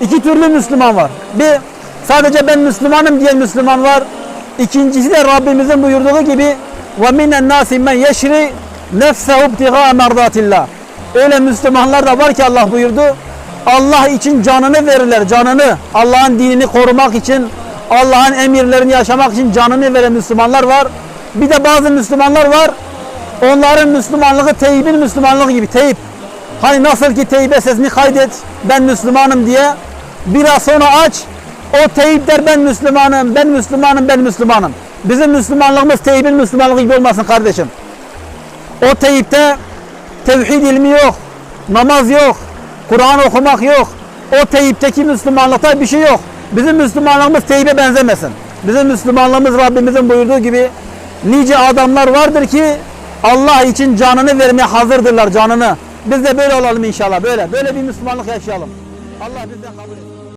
İki türlü Müslüman var. Bir sadece ben Müslümanım diyen Müslüman var. İkincisi de Rabbimizin buyurduğu gibi minen nasi men yeşri nefsehu ibtigaa merdatillah. Öyle Müslümanlar da var ki Allah buyurdu. Allah için canını verirler, canını. Allah'ın dinini korumak için, Allah'ın emirlerini yaşamak için canını veren Müslümanlar var. Bir de bazı Müslümanlar var. Onların Müslümanlığı Teyyip'in Müslümanlığı gibi. Teyyip. Hani nasıl ki Teyyip'e sesini kaydet, ben Müslümanım diye. Biraz sonra aç, o Teyyip der ben Müslümanım, ben Müslümanım, ben Müslümanım. Bizim Müslümanlığımız Teyyip'in Müslümanlığı gibi olmasın kardeşim. O Teyyip'te tevhid ilmi yok, namaz yok, Kur'an okumak yok. O Teyyip'teki Müslümanlıkta bir şey yok. Bizim Müslümanlığımız Teyyip'e benzemesin. Bizim Müslümanlığımız Rabbimizin buyurduğu gibi nice adamlar vardır ki Allah için canını vermeye hazırdırlar canını. Biz de böyle olalım inşallah böyle. Böyle bir Müslümanlık yaşayalım. Allah bizden kabul etsin.